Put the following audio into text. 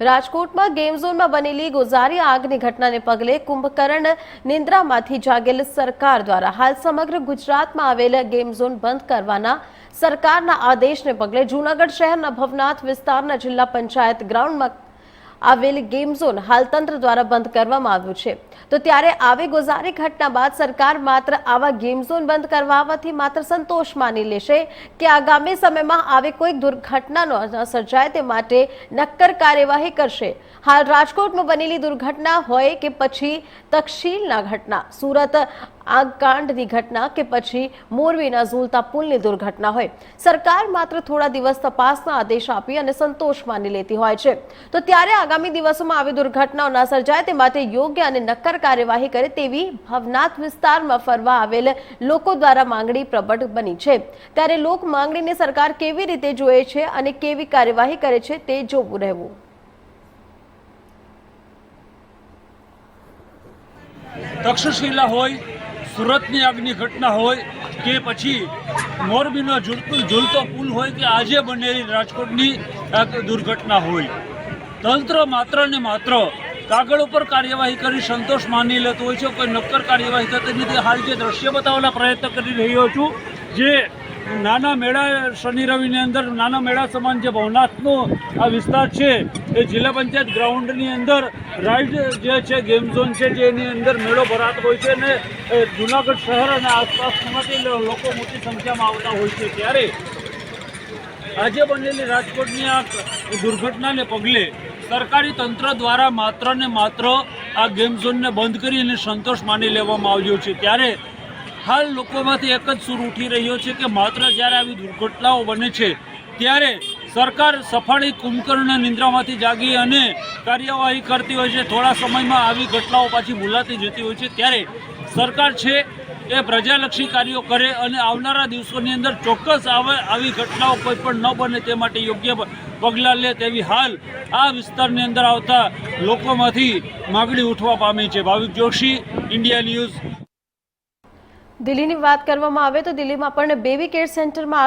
રાજકોટમાં ગેમ બનેલી ગોઝારી આગની ઘટનાને પગલે કુંભકર્ણ નિંદ્રામાંથી જાગેલ સરકાર દ્વારા હાલ સમગ્ર ગુજરાતમાં આવેલ ગેમ ઝોન બંધ કરવાના સરકારના આદેશને પગલે જૂનાગઢ શહેરના ભવનાથ વિસ્તારના જિલ્લા પંચાયત ગ્રાઉન્ડમાં આવેલ ગેમ ઝોન હાલ તંત્ર દ્વારા બંધ કરવામાં આવ્યું છે. તો ત્યારે આવી ગોઝારી ઘટના બાદ સરકાર માત્ર આવા ગેમ ઝોન બંધ કરવાથી માત્ર સંતોષ માની લેશે કે આગામી સમયમાં આવી કોઈ દુર્ઘટના ન સર્જાય તે માટે નક્કર કાર્યવાહી કરશે. હાલ રાજકોટમાં બનેલી દુર્ઘટના હોય કે પછી તક્ષશીલના ઘટના. સુરત આગકાંડની ઘટના કે પછી મોરબીના ઝૂલતા પુલની દુર્ઘટના હોય. સરકાર માત્ર થોડા દિવસ તપાસના આદેશ આપી અને સંતોષ માની લેતી હોય છે. તો ત્યારે આગામી દિવસોમાં આવી દુર્ઘટનાઓ ન સર્જાય તે માટે યોગ્ય અને નક્કર કાર્યવાહી કરે તેવી ભવનાથ વિસ્તારમાં ફરવા આવેલ લોકો દ્વારા માંગણી પ્રબળ બની છે. ત્યારે લોક માંગણીને સરકાર કેવી રીતે જોએ છે અને કેવી કાર્યવાહી કરે છે તે જોવું રહેવું. તક્ષશિલા હોય સુરતની આગની ઘટના હોય કે પછી મોરબીનો ઝૂલતો પુલ હોય કે આજે બનેલી રાજકોટની દુર્ઘટના હોય. તંત્ર માત્ર ને માત્ર કાગળ ઉપર કાર્યવાહી કરી સંતોષ માની લેતો હોય છે. કોઈ નક્કર કાર્યવાહી થતી નથી. હાલ જે દ્રશ્ય બતાવવાના પ્રયત્ન કરી રહ્યો છું, જે નાના મેળા શનિ રવિની અંદર, નાના મેળા સમાન જે ભવનાથનો આ વિસ્તાર છે, એ જિલ્લા પંચાયત ગ્રાઉન્ડની અંદર રાઇડ જે છે, ગેમ ઝોન છે જેની અંદર મેળો ભરાતો હોય છે અને જુનાગઢ શહેર અને આસપાસમાંથી લોકો મોટી સંખ્યામાં આવતા હોય છે. ત્યારે આજે બનેલી રાજકોટની આ દુર્ઘટનાને પગલે સરકારી તંત્ર દ્વારા માત્ર ને માત્ર આ ગેમ ઝોનને બંધ કરી અને સંતોષ માની લેવામાં આવ્યો છે. ત્યારે હાલ લોકોમાંથી એક જ સૂર ઉઠી રહ્યો છે કે માત્ર જ્યારે આવી દુર્ઘટનાઓ બને છે, ત્યારે સરકાર સફાળી કુંભકર્ણના નિંદ્રામાંથી જાગી અને કાર્યવાહી કરતી હોય છે. થોડા સમયમાં આવી ઘટનાઓ પાછી ભૂલાતી જતી હોય છે. ત્યારે સરકાર છે એ પ્રજાલક્ષી કાર્યો કરે અને આવનારા દિવસોની અંદર ચોક્કસ આવે આવી ઘટનાઓ કોઈ પણ ન બને તે માટે યોગ્ય પગલાં લે તેવી હાલ આ વિસ્તારની અંદર આવતા લોકોમાંથી માગણી ઉઠવા પામી છે. ભાવિક જોશી, ઇન્ડિયા ન્યૂઝ દિલ્હીની વાત કરવામાં આવે તો દિલ્હીમાં પણ બેબી કેર સેન્ટરમાં